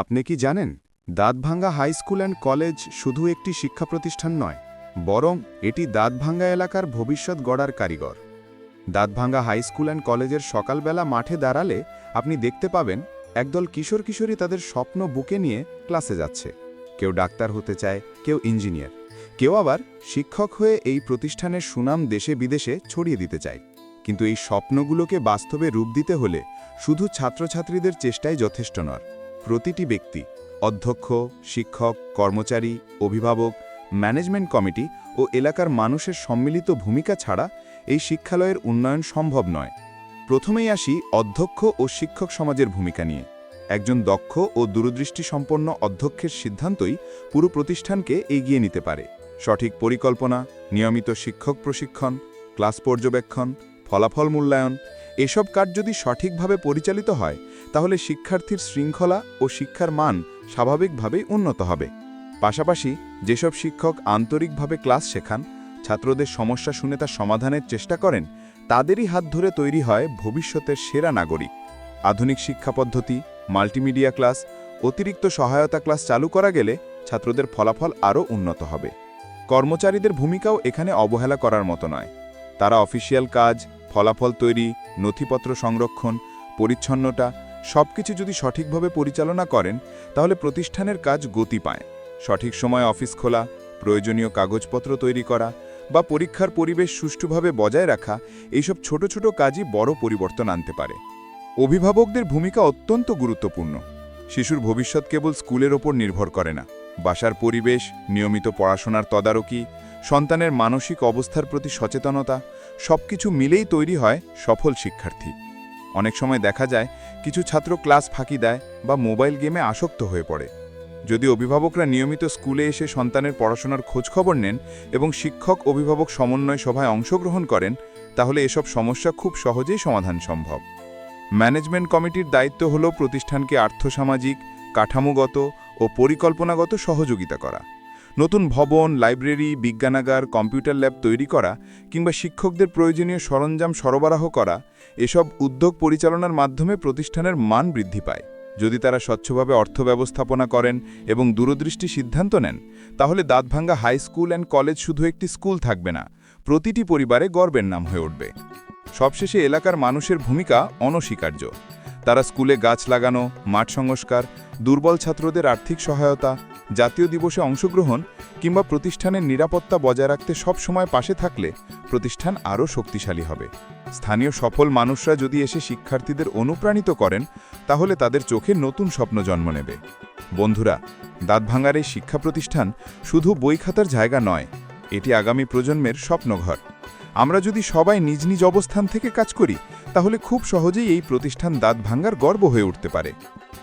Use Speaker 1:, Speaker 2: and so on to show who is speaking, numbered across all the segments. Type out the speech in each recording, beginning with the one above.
Speaker 1: আপনি কি জানেন, Dantbhanga high school and college শুধু একটি শিক্ষা প্রতিষ্ঠান নয়, বরং এটি দাঁতভাঙ্গা এলাকার ভবিষ্যৎ গড়ার কারিগর। দাঁতভাঙ্গা হাই স্কুল অ্যান্ড কলেজের সকালবেলা মাঠে দাঁড়ালে আপনি দেখতে পাবেন, একদল কিশোর কিশোরী তাদের স্বপ্ন বুকে নিয়ে ক্লাসে যাচ্ছে। কেউ ডাক্তার হতে চায়, কেউ ইঞ্জিনিয়ার। কেউ আবার শিক্ষক হয়ে এই প্রতিষ্ঠানের সুনাম দেশে বিদেশে ছড়িয়ে দিতে চায়। কিন্তু এই স্বপ্নগুলোকে বাস্তবে রূপ দিতে হলে শুধু ছাত্রছাত্রীদের চেষ্টাই যথেষ্ট নয়। প্রতিটি ব্যক্তি, অধ্যক্ষ, শিক্ষক, কর্মচারী, অভিভাবক, ম্যানেজমেন্ট কমিটি ও এলাকার মানুষের সম্মিলিত ভূমিকা ছাড়া এই শিক্ষালয়ের উন্নয়ন সম্ভব নয়। প্রথমেই আসি অধ্যক্ষ ও শিক্ষক সমাজের ভূমিকা নিয়ে। একজন দক্ষ ও দূরদৃষ্টি সম্পন্ন অধ্যক্ষের সিদ্ধান্তই পুরো প্রতিষ্ঠানকে এগিয়ে নিতে পারে। সঠিক পরিকল্পনা, নিয়মিত শিক্ষক প্রশিক্ষণ, ক্লাস পর্যবেক্ষণ, ফলাফল মূল্যায়ন, এসব কাজ যদি সঠিকভাবে পরিচালিত হয় তাহলে শিক্ষার্থীর শৃঙ্খলা ও শিক্ষার মান স্বাভাবিকভাবেই উন্নত হবে। পাশাপাশি যেসব শিক্ষক আন্তরিকভাবে ক্লাস শেখান, ছাত্রদের সমস্যা শুনে তা সমাধানের চেষ্টা করেন, তাদেরই হাত ধরে তৈরি হয় ভবিষ্যতের সেরা নাগরিক। আধুনিক শিক্ষা পদ্ধতি, মাল্টিমিডিয়া ক্লাস, অতিরিক্ত সহায়তা ক্লাস চালু করা গেলে ছাত্রদের ফলাফল আরও উন্নত হবে। কর্মচারীদের ভূমিকাও এখানে অবহেলা করার মতো নয়। তারা অফিসিয়াল কাজ, ফলাফল তৈরি, নথিপত্র সংরক্ষণ, পরিচ্ছন্নতা সবকিছু যদি সঠিকভাবে পরিচালনা করেন, তাহলে প্রতিষ্ঠানের কাজ গতি পায়। সঠিক সময় অফিস খোলা, প্রয়োজনীয় কাগজপত্র তৈরি করা বা পরীক্ষার পরিবেশ সুষ্ঠুভাবে বজায় রাখা, এইসব ছোট ছোট কাজই বড় পরিবর্তন আনতে পারে। অভিভাবকদের ভূমিকা অত্যন্ত গুরুত্বপূর্ণ। শিশুর ভবিষ্যৎ কেবল স্কুলের ওপর নির্ভর করে না। বাসার পরিবেশ, নিয়মিত পড়াশোনার তদারকি, সন্তানের মানসিক অবস্থার প্রতি সচেতনতা, সবকিছু মিলেই তৈরি হয় সফল শিক্ষার্থী। অনেক সময় দেখা যায় কিছু ছাত্র ক্লাস ফাঁকি দেয় বা মোবাইল গেমে আসক্ত হয়ে পড়ে। যদি অভিভাবকরা নিয়মিত স্কুলে এসে সন্তানের পড়াশোনার খোঁজখবর নেন এবং শিক্ষক অভিভাবক সমন্বয় সভায় অংশগ্রহণ করেন, তাহলে এসব সমস্যা খুব সহজেই সমাধান সম্ভব। ম্যানেজমেন্ট কমিটির দায়িত্ব হল প্রতিষ্ঠানকে আর্থসামাজিক, কাঠামোগত ও পরিকল্পনাগত সহযোগিতা করা। নতুন ভবন, লাইব্রেরি, বিজ্ঞানাগার, কম্পিউটার ল্যাব তৈরি করা কিংবা শিক্ষকদের প্রয়োজনীয় সরঞ্জাম সরবরাহ করা, এসব উদ্যোগ পরিচালনার মাধ্যমে প্রতিষ্ঠানের মান বৃদ্ধি পায়। যদি তারা স্বচ্ছভাবে অর্থ ব্যবস্থাপনা করেন এবং দূরদৃষ্টি সিদ্ধান্ত নেন, তাহলে Dantbhanga high school and college শুধু একটি স্কুল থাকবে না, প্রতিটি পরিবারে গর্বের নাম হয়ে উঠবে। সবশেষে এলাকার মানুষের ভূমিকা অনস্বীকার্য। তারা স্কুলে গাছ লাগানো, মাঠ সংস্কার, দুর্বল ছাত্রদের আর্থিক সহায়তা জাতীয় দিবসে অংশগ্রহণ কিংবা প্রতিষ্ঠানের নিরাপত্তা বজায় রাখতে সব সময় পাশে থাকলে প্রতিষ্ঠান আরও শক্তিশালী হবে। স্থানীয় সফল মানুষরা যদি এসে শিক্ষার্থীদের অনুপ্রাণিত করেন, তাহলে তাদের চোখে নতুন স্বপ্ন জন্ম নেবে। বন্ধুরা দাঁতভাঙ্গার এই শিক্ষা প্রতিষ্ঠান শুধু বই খাতার জায়গা নয়, এটি আগামী প্রজন্মের স্বপ্নঘর। আমরা যদি সবাই নিজ নিজ অবস্থান থেকে কাজ করি, তাহলে খুব সহজেই এই প্রতিষ্ঠান দাঁত ভাঙ্গার গর্ব হয়ে উঠতে পারে।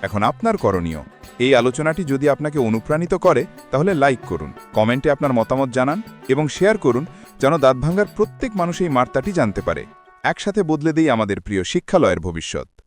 Speaker 1: এখন আপনার করণীয় এই আলোচনাটি যদি আপনাকে অনুপ্রাণিত করে, তাহলে লাইক করুন, কমেন্টে আপনার মতামত জানান এবং শেয়ার করুন যেন দাঁত ভাঙ্গার প্রত্যেক মানুষ এই মার্তাটি জানতে পারে। একসাথে বদলে দেই আমাদের প্রিয় শিক্ষালয়ের ভবিষ্যৎ।